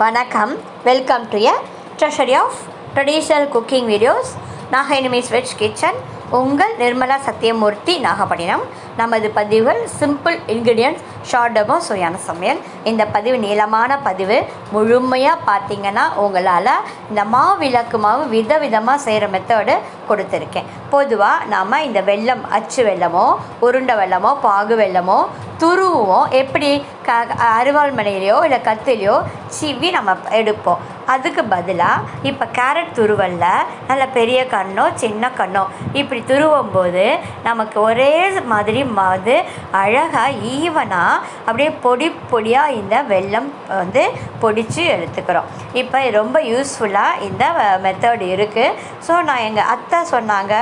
வணக்கம். Welcome to a treasury of traditional cooking videos Nagai veg kitchen உங்கள் நிர்மலா சத்யமூர்த்தி நாகப்பட்டினம் நமது பதிவுகள் சிம்பிள் இன்க்ரீடியன்ட்ஸ் ஷார்டபும் சுவையான சமையல் இந்த பதிவு நீளமான பதிவு. முழுமையாக பார்த்தீங்கன்னா உங்களால் இந்த மாவிளக்கு மாவு விதவிதமாக செய்கிற மெத்தடு கொடுத்துருக்கேன். பொதுவாக நாம் இந்த வெல்லம் அச்சு வெள்ளமோ உருண்டை வெள்ளமோ பாகு வெல்லமோ துருவோம் எப்படி க அருவாள் மனையிலையோ இல்லை கத்திலையோ சிவி நம்ம எடுப்போம். அதுக்கு பதிலாக இப்போ கேரட் துருவல்ல நல்ல பெரிய கண்ணோ சின்ன கண்ணோ இப்படி துருவும் போது நமக்கு ஒரே மாதிரி வந்து அழகாக ஈவனாக அப்படியே பொடி பொடியாக இந்த வெல்லம் வந்து பொடிச்சு எடுத்துக்கிறோம். இப்போ ரொம்ப யூஸ்ஃபுல்லாக இந்த மெத்தட் இருக்குது ஸோ நான் எங்கள் அத்தை சொன்னாங்க.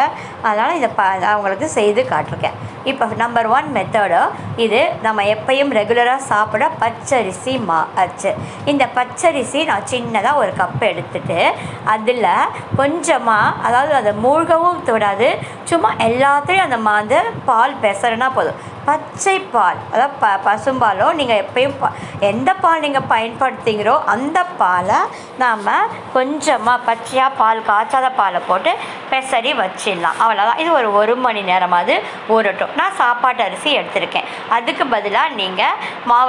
அதனால் இதை ப அவங்களுக்கு செய்து காட்டிருக்கேன். இப்போ நம்பர் ஒன் மெத்தடோ இது நம்ம எப்பயும் ரெகுலராக சாப்பிட பச்சரிசி மா அச்சு. இந்த பச்சரிசி நான் சின்னதாக ஒரு கப் எடுத்துட்டு அதில் கொஞ்சமாக அதாவது அதை மூழ்கவும் விடாது சும்மா எல்லாத்தையும் அந்த மாந்து பால் பெசறனா போதும். பச்சை பால் அதாவது ப பசும்பாலோ நீங்கள் எப்பயும் ப எந்த பால் நீங்கள் பயன்படுத்துகிறோ அந்த பாலை நாம் கொஞ்சமாக பச்சையாக பால் காய்ச்சாத பாலை போட்டு பெசரி வச்சிடலாம். அவ்வளோதான் இது ஒரு ஒரு மணி நேரமாவது ஊறட்டும். நான் சாப்பாட்டு அரிசி எடுத்திருக்கேன். அதுக்கு பதிலாக நீங்கள்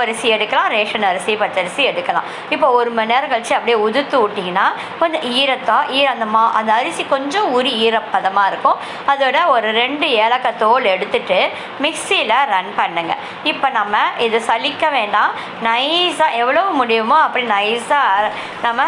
அரிசி எடுக்கலாம் ரேஷன் அரிசி பச்சரிசி எடுக்கலாம். இப்போ ஒரு மணி நேரம் கழித்து அப்படியே உதுத்து விட்டிங்கன்னா கொஞ்சம் ஈரத்தான் ஈர அந்த மா அந்த அரிசி கொஞ்சம் உரி ஈரப்பதமாக இருக்கும். அதோட ஒரு ரெண்டு ஏலக்காய் தோல் எடுத்துட்டு மிக்சியில் ரன் பண்ணுங்கள் இப்போ நம்ம இது சலிக்க வேண்டாம். நைஸாக எவ்வளோ முடியுமோ அப்படி நைஸாக நம்ம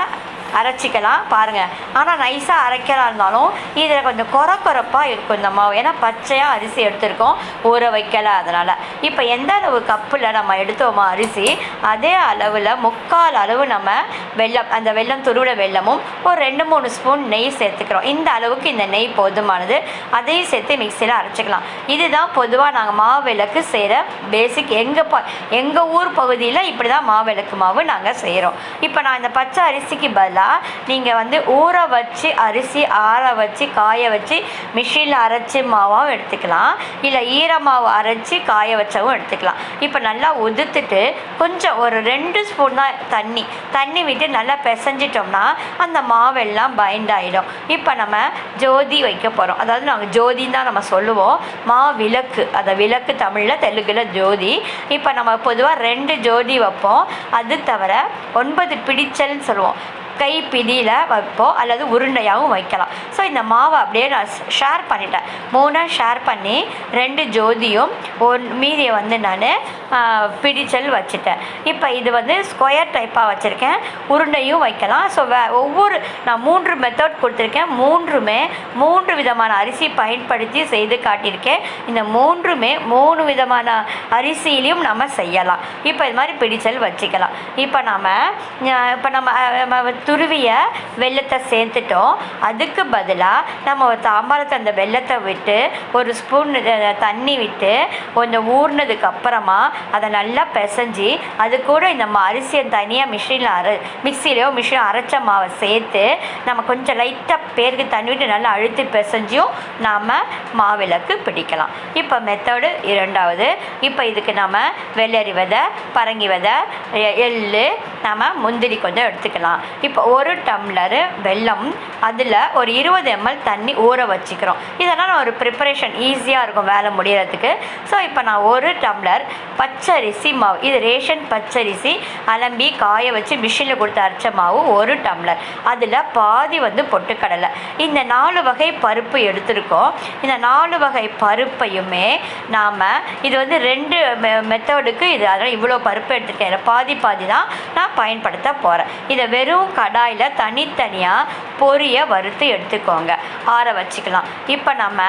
அரைச்சிக்கலாம் பாருங்கள் ஆனால் நைஸாக அரைக்கலாம் இருந்தாலும் இதில் கொஞ்சம் குறை குறைப்பாக இருக்கும் இந்த மாவு. ஏன்னா பச்சையாக அரிசி எடுத்திருக்கோம் ஊற வைக்கலை அதனால். இப்போ எந்த அளவு கப்பில் நம்ம எடுத்தோமோ அரிசி அதே அளவில் முக்கால் அளவு நம்ம வெல்லம் அந்த வெல்லம் துருவிட வெல்லமும் ஒரு ரெண்டு மூணு ஸ்பூன் நெய் சேர்த்துக்கிறோம். இந்த அளவுக்கு இந்த நெய் போதுமானது. அதையும் சேர்த்து மிக்சியில் அரைச்சிக்கலாம். இதுதான் பொதுவாக நாங்கள் மாவிளக்கு செய்கிற பேசிக் எங்கள் ப எங்கள் ஊர் பகுதியில் இப்படி தான் மாவிளக்கு மாவு நாங்கள் செய்கிறோம் இப்போ நான் இந்த பச்சை அரிசிக்கு பதிலாக நீங்கள் வந்து ஊற வச்சு அரிசி ஆற வச்சு காய வச்சு மிஷினில் அரைச்சி மாவாகவும் எடுத்துக்கலாம். இல்லை ஈரமாவு அரைச்சி காய வச்சவும் எடுத்துக்கலாம். இப்போ நல்லா உதுத்துட்டு கொஞ்சம் ஒரு ரெண்டு ஸ்பூன் தான் தண்ணி. தண்ணி விட்டு நல்லா பிசைஞ்சிட்டோம்னா அந்த மாவெல்லாம் பைண்ட் ஆகிடும் இப்போ நம்ம ஜோதி வைக்க போகிறோம் அதாவது நாங்கள் ஜோதின்னு தான் நம்ம சொல்லுவோம். மா விளக்கு. அதை விளக்கு தமிழில் தெலுங்கில் ஜோதி. இப்போ நம்ம பொதுவாக ரெண்டு ஜோதி வைப்போம். அது தவிர ஒன்பது பிடிச்சல்னு சொல்லுவோம். கைப்பிடியில் வைப்போம் அல்லது உருண்டையாகவும் வைக்கலாம். ஸோ இந்த மாவை அப்படியே நான் ஷேர் பண்ணிட்டேன். மூணாக ஷேர் பண்ணி ரெண்டு ஜோதியும் ஒன் மீதியை வந்து நான் பிடிச்சல் வச்சுட்டேன். இப்போ இது வந்து ஸ்கொயர் டைப்பாக வச்சுருக்கேன். உருண்டையும் வைக்கலாம். ஸோ வே ஒவ்வொரு நான் மூன்று மெத்தட் கொடுத்துருக்கேன். மூன்றுமே மூன்று விதமான அரிசி பயன்படுத்தி செய்து காட்டியிருக்கேன். இந்த மூன்றுமே மூணு விதமான அரிசியிலையும் நம்ம செய்யலாம். இப்போ இது மாதிரி பிடிச்சல் வச்சுக்கலாம். இப்போ நம்ம இப்போ நம்ம நம்ம துருவிய வெள்ளத்தை சேர்த்துட்டோம். அதுக்கு பதிலாக நம்ம ஒரு தாம்பாளத்தை அந்த வெள்ளத்தை விட்டு ஒரு ஸ்பூன் தண்ணி விட்டு கொஞ்சம் ஊறினதுக்கு அப்புறமா அதை நல்லா பிசைஞ்சு அது கூட இந்த அரிசியை தனியாக மிஷினில் அரை மிக்சிலையோ மிஷின் அரைச்ச மாவை சேர்த்து நம்ம கொஞ்சம் லைட்டாக பேருக்கு தண்ணி விட்டு நல்லா அழுத்தி பிசைஞ்சும் நாம் மாவிளக்கு பிடிக்கலாம். இப்போ மெத்தடு இரண்டாவது. இப்போ இதுக்கு நம்ம வெள்ளரி விதை பரங்கி விதை எள் எள்ளு நம்ம முந்திரி கொஞ்சம் எடுத்துக்கலாம். இப்போ ஒரு டம்ளரு வெல்லம் அதில் ஒரு இருபது எம்எல் தண்ணி ஊற வச்சுக்கிறோம். இதெல்லாம் ஒரு ப்ரிப்பரேஷன் ஈஸியாக இருக்கும் வேலை முடிகிறதுக்கு ஸோ இப்போ நான் ஒரு டம்ளர் பச்சரிசி மாவு இது ரேஷன் பச்சரிசி அலம்பி காய வச்சு மிஷினில் கொடுத்து அரைச்ச மாவு ஒரு டம்ளர் அதில் பாதி வந்து பொட்டுக்கடலை. இந்த நாலு வகை பருப்பு எடுத்திருக்கோம். இந்த நாலு வகை பருப்பையுமே நாம் இது வந்து ரெண்டு மெ மெத்தடுக்கு இது அதனால் இவ்வளோ பருப்பு எடுத்துருக்கேன். பாதி பாதி தான் நான் பயன்படுத்த போகிறேன் இதை வெறும் கடாயில் தனித்தனியாக பொரிய வறுத்து எடுத்துக்கோங்க. ஆற வச்சுக்கலாம். இப்போ நம்ம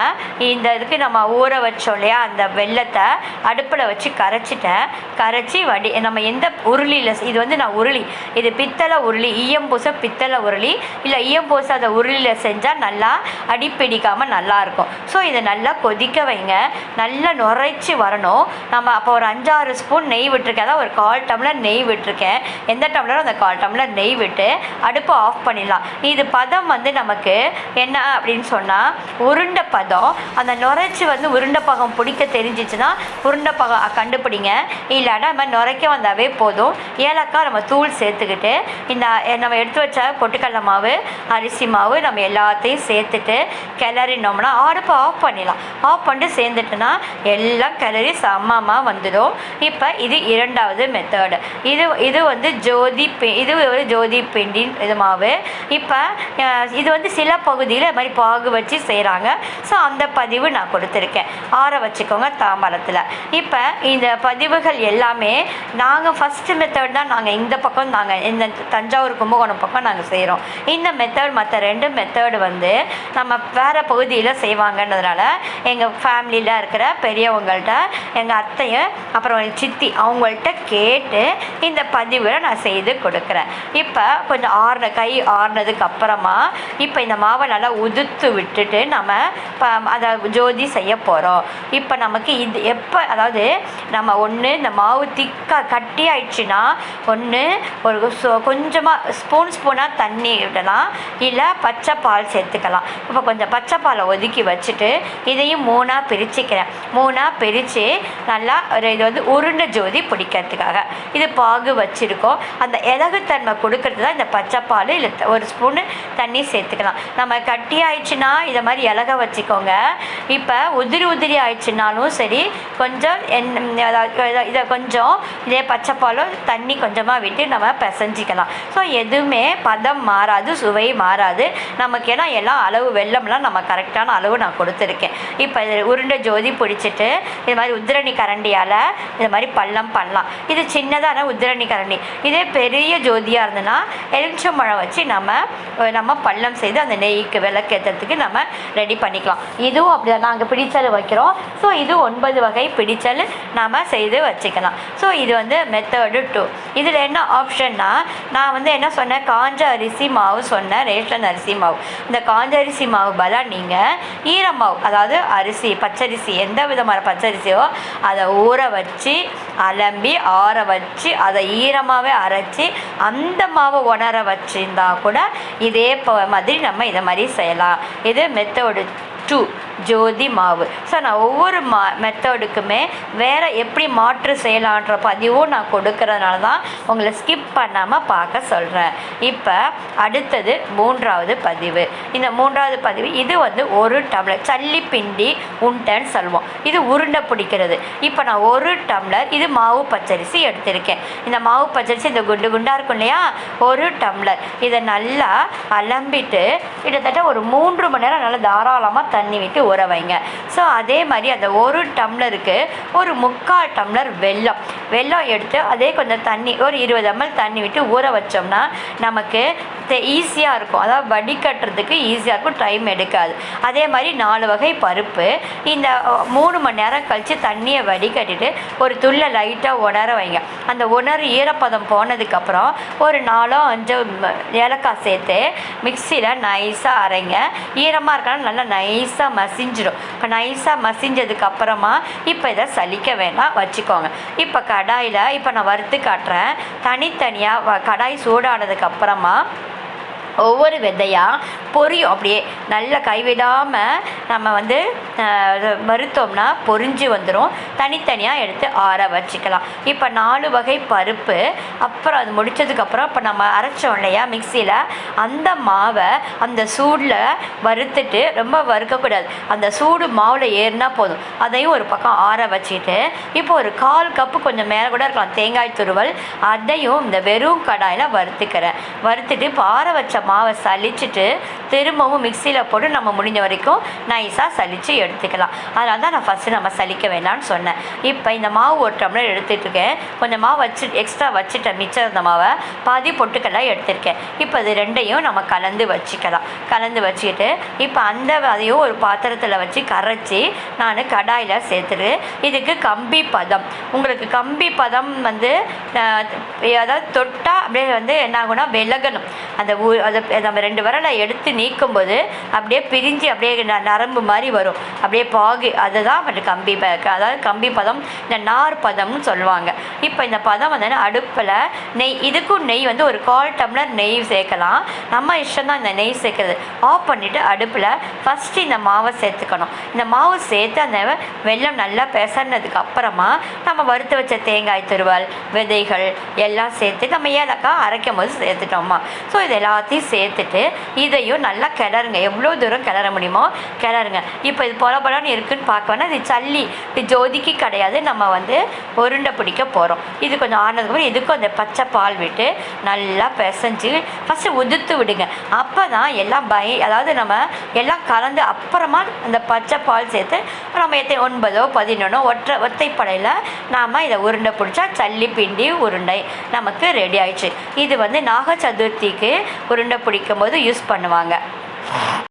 இந்த இதுக்கு நம்ம ஊற வச்சோம் இல்லையா அந்த வெள்ளத்தை அடுப்பில் வச்சு கரைச்சிட்டேன் கரைச்சி வடி நம்ம எந்த உருளியில் இது வந்து நான் உருளி இது பித்தளை உருளி ஈயம் பூச பித்தளை உருளி இல்லை ஈயம் பூச அதை உருளியில் செஞ்சால் நல்லா அடிப்பிடிக்காமல் நல்லாயிருக்கும் ஸோ இதை நல்லா கொதிக்க வைங்க. நல்லா நுரைச்சி வரணும். நம்ம அப்போ ஒரு அஞ்சாறு ஸ்பூன் நெய் விட்டுருக்கேன். அதான் ஒரு கால் டம்ளர் நெய் விட்டுருக்கேன். எந்த டம்ளரும் அந்த கால் டம்ளர் நெய் விட்டு அடுப்பை ஆஃப் பண்ணிடலாம். இது பதம் வந்து நமக்கு என்ன அப்படின்னு சொன்னால் உருண்டை பதம். அந்த நுரைச்சி வந்து உருண்டை பகம் பிடிக்க தெரிஞ்சிச்சுன்னா உருண்டை பகம் கண்டுபிடிங்க. இல்லாட்டா நம்ம நுரைக்க வந்தாவே போதும். ஏலக்காய் நம்ம தூள் சேர்த்துக்கிட்டு இந்த நம்ம எடுத்து வச்ச பொட்டுக்கடலை மாவு அரிசி மாவு நம்ம எல்லாத்தையும் சேர்த்துட்டு கிளறினோம்னா அடுப்பை ஆஃப் பண்ணிடலாம். ஆஃப் பண்ணிட்டு சேர்ந்துட்டுனா எல்லாம் கிளறி சமமாக வந்துடும். இப்போ இது இரண்டாவது மெத்தடு இது இது வந்து ஜோதி பி இது ஒரு ஜோதி பிண்டின் இது மாவு. இப்போ இது வந்து சில பகுதியில் இது மாதிரி பாகு வச்சு செய்கிறாங்க ஸோ அந்த பதிவு நான் கொடுத்துருக்கேன். ஆற வச்சுக்கோங்க தாம்பரத்தில் இப்போ இந்த பதிவுகள் எல்லாமே நாங்கள் ஃபஸ்ட்டு மெத்தட் தான் நாங்கள் இந்த பக்கம் நாங்கள் இந்த தஞ்சாவூர் கும்பகோணம் பக்கம் நாங்கள் செய்கிறோம் இந்த மெத்தட் மற்ற ரெண்டு மெத்தடு வந்து நம்ம வேறு பகுதியில் செய்வாங்கன்றதுனால எங்கள் ஃபேமிலியில் இருக்கிற பெரியவங்கள்ட்ட எங்கள் அத்தையும் அப்புறம் சித்தி அவங்கள்ட்ட கேட்டு இந்த பதிவுகளை நான் செய்து கொடுக்குறேன். இப்போ கொஞ்சம் ஆறுன கை ஆறுனதுக்கு அப்புறமா இப்போ இந்த மாவை நல்லா உது எடுத்து விட்டுட்டு நம்ம இப்போ அதை ஜோதி செய்ய போகிறோம் இப்போ நமக்கு இது எப்போ அதாவது நம்ம ஒன்று இந்த மாவு திக்காக கட்டி ஆயிடுச்சுன்னா ஒன்று ஒரு சோ கொஞ்சமாக ஸ்பூன் ஸ்பூனாக தண்ணி விடலாம். இல்லை பச்சை பால் சேர்த்துக்கலாம். இப்போ கொஞ்சம் பச்சை பாலை ஒதுக்கி வச்சுட்டு இதையும் மூணாக பிரிச்சுக்கிறேன். மூணாக பிரித்து நல்லா ஒரு இது வந்து உருண்டை ஜோதி பிடிக்கிறதுக்காக. இது பாகு வச்சுருக்கோம். அந்த இலகுத்தன்மை கொடுக்கறது தான் இந்த பச்சை பால் இல்லை ஒரு ஸ்பூனு தண்ணி சேர்த்துக்கலாம். நம்ம கட்டியாக ஆயிடுச்சுன்னா இதை மாதிரி இலக வச்சுக்கோங்க. இப்போ உதிரி உதிரி ஆயிடுச்சுனாலும் சரி கொஞ்சம் என் அதாவது இதை- கொஞ்சம் இதே பச்சைப்பாலும் தண்ணி கொஞ்சமாக விட்டு நம்ம பிசைஞ்சிக்கலாம். ஸோ எதுவுமே பதம் மாறாது சுவை மாறாது. நமக்கு ஏன்னா எல்லாம் அளவு வெள்ளம்லாம் நம்ம கரெக்டான அளவு நான் கொடுத்துருக்கேன். இப்போ இது உருண்டை ஜோதி பிடிச்சிட்டு இது மாதிரி உத்திரணி கரண்டியால் இது மாதிரி பள்ளம் பண்ணலாம். இது சின்னதான உத்திரணி கரண்டி. இதே பெரிய ஜோதியாக இருந்ததுன்னா எலுமிச்சம்பழம் வச்சு நம்ம நம்ம பள்ளம் செய்து அந்த நெய்க்கு சேர்த்துறதுக்கு நம்ம ரெடி பண்ணிக்கலாம். இதுவும் அப்படி தான் நாங்கள் பிடிச்சல் வைக்கிறோம். ஸோ இது ஒன்பது வகை பிடிச்சல் நாம் செய்து வச்சுக்கலாம். ஸோ இது வந்து மெத்தடு டூ இதில் என்ன ஆப்ஷன்னா நான் வந்து என்ன சொன்னேன்? காஞ்ச அரிசி மாவு சொன்னேன். ரேஷன் அரிசி மாவு. இந்த காஞ்ச அரிசி மாவு பதிலாக நீங்கள் ஈரமாவு அதாவது அரிசி பச்சரிசி எந்த விதமான பச்சரிசியோ அதை ஊற வச்சு அலம்பி ஆற வச்சு அதை ஈரமாகவே அரைச்சி அந்த மாவை உணர வச்சிருந்தா கூட இதே மாதிரி நம்ம இதை மாதிரி செய்யலாம். இது மெத்தோடு டூ ஜோதி மாவு. ஸோ நான் ஒவ்வொரு மா மெத்தடுக்குமே வேறு எப்படி மாற்று செய்யலான்ற பதிவும் நான் கொடுக்கறதுனால தான் உங்களை ஸ்கிப் பண்ணாமல் பார்க்க சொல்கிறேன் இப்போ அடுத்தது மூன்றாவது பதிவு. இந்த மூன்றாவது பதிவு இது வந்து ஒரு டம்ளர். சல்லி பிண்டி உண்டன்னு சொல்லுவோம். இது உருண்டை பிடிக்கிறது. இப்போ நான் ஒரு டம்ளர் இது மாவு பச்சரிசி எடுத்திருக்கேன். இந்த மாவு பச்சரிசி இந்த குண்டு குண்டாக இருக்கும் இல்லையா? ஒரு டம்ளர். இதை நல்லா அலம்பிட்டு கிட்டத்தட்ட ஒரு மூன்று மணி நேரம் நல்லா தாராளமாக தண்ணி விட்டு ஊற வைங்க. ஸோ அதே மாதிரி அந்த ஒரு டம்ளருக்கு ஒரு முக்கால் டம்ளர் வெல்லம். வெள்ளம் எடுத்து அதே கொஞ்சம் தண்ணி ஒரு இருபது எம்எல் தண்ணி விட்டு ஊற வச்சோம்னா நமக்கு ஈஸியாக இருக்கும். அதாவது வடிகட்டுறதுக்கு ஈஸியாக இருக்கும் டைம் எடுக்காது. அதே மாதிரி நாலு வகை பருப்பு. இந்த மூணு மணி நேரம் கழித்து தண்ணியை வடிகட்டிட்டு ஒரு துள்ள லைட்டாக உணர வைங்க. அந்த உணர் ஈரப்பதம் போனதுக்கப்புறம் ஒரு நாலோ அஞ்சோ ஏலக்காய் சேர்த்து மிக்சியில் நைஸாக அரைங்க. ஈரமாக இருக்கனால நல்லா நைஸாக மசிஞ்சிடும். இப்போ நைஸாக மசிஞ்சதுக்கப்புறமா இப்போ இதை சலிக்க வேண்டாம் வச்சுக்கோங்க. இப்போ க கடாயில் இப்போ நான் வறுத்து காட்டுறேன். தனித்தனியாக கடாய் சூடானதுக்கு அப்புறமா ஒவ்வொரு விதையாக பொரியும். அப்படியே நல்லா கைவிடாமல் நம்ம வந்து அஹ், வறுத்தோம்னா பொரிஞ்சு வந்துடும் தனித்தனியாக எடுத்து ஆற வச்சுக்கலாம். இப்போ நாலு வகை பருப்பு அப்புறம் அது முடிச்சதுக்கப்புறம் இப்போ நம்ம அரைச்சோம் இல்லையா மிக்சியில். அந்த மாவை அந்த சூடில் வறுத்துட்டு ரொம்ப வறுக்கக்கூடாது. அந்த சூடு மாவில் ஏறினா போதும். அதையும் ஒரு பக்கம் ஆற வச்சுட்டு இப்போ ஒரு கால் கப்பு கொஞ்சம் மேலே கூட இருக்கலாம். தேங்காய் துருவல் அதையும் இந்த வெறும் கடாயில் வறுத்துக்கிறேன். வறுத்துட்டு இப்போ ஆற வச்ச மாவை சலிச்சுட்டு திரும்பவும் மிக்சியில் போட்டு நம்ம முடிஞ்ச வரைக்கும் நைஸாக சலித்து எடுத்துக்கலாம். அதனால தான் நான் ஃபஸ்ட்டு நம்ம சலிக்க வேண்டாம்னு சொன்னேன். இப்போ இந்த மாவு ஒரு டம்ளர் எடுத்துட்டு கொஞ்சம் மாவு வச்சு எக்ஸ்ட்ரா வச்சுட்டேன் மிச்சம் இருந்த மாவை பாதி பொட்டுக்கெல்லாம் எடுத்திருக்கேன். இப்போ இது ரெண்டையும் நம்ம கலந்து வச்சுக்கலாம். கலந்து வச்சுக்கிட்டு இப்போ அந்த அதையும் ஒரு பாத்திரத்தில் வச்சு கரைச்சி நான் கடாயில் சேர்த்துட்டு இதுக்கு கம்பி பதம். உங்களுக்கு கம்பி பதம் வந்து அதாவது தொட்டால் அப்படியே வந்து என்ன ஆகும்னா விலகணும். அந்த ஊ- அது அதை நம்ம ரெண்டு விரலை எடுத்து நீக்கும்போது அப்படியே பிரிஞ்சு அப்படியே ந- நரம்பு மாதிரி வரும். அப்படியே பாகு அதுதான் வந்து கம்பி அதாவது கம்பி பதம் இந்த நார் பதம்னு சொல்லுவாங்க. இப்போ இந்த பதம் வந்து அடுப்பில் நெய் இதுக்கும் நெய் வந்து ஒரு கால் டம்ளர் நெய் சேர்க்கலாம். நம்ம இஷ்டம் தான் இந்த நெய் சேர்க்குறது. ஆஃப் பண்ணிவிட்டு அடுப்பில் ஃபஸ்ட்டு இந்த மாவை சேர்த்துக்கணும். இந்த மாவு சேர்த்து அந்த வெல்லம் நல்லா பெசன்னதுக்கு அப்புறமா நம்ம வறுத்து வச்ச தேங்காய் துருவல் விதைகள் எல்லாம் சேர்த்து நம்ம ஏலக்காய் அரைக்கும் போது சேர்த்துட்டோமா. ஸோ இது எல்லாத்தையும் சேர்த்துட்டு இதையும் நல்லா கிளறுங்க. எவ்வளோ தூரம் கிளற முடியுமோ கிளறுங்க. இப்போ இது பொல பொலன்னு இருக்குன்னு இது சல்லி இது ஜோதிக்கு கிடையாது. நம்ம வந்து உருண்டை பிடிக்க போகிறோம் இது கொஞ்சம் ஆனதுக்கப்புறம் இதுக்கும் அந்த பச்சை பால் விட்டு நல்லா பிசைஞ்சு ஃபஸ்ட்டு உதுத்து விடுங்க. அப்போ தான் எல்லாம் பய அதாவது நம்ம எல்லாம் கலந்து அப்புறமா அந்த பச்சை பால் சேர்த்து நம்ம எத்தனை ஒன்பதோ பதினொன்னோ ஒற்றை ஒத்தைப்படையில் நாம் இதை உருண்டை பிடிச்சா சல்லி பிண்டி உருண்டை நமக்கு ரெடி ஆயிடுச்சு. இது வந்து நாக சதுர்த்திக்கு உருண்டை பிடிக்கும் போது யூஸ் பண்ணுவாங்க.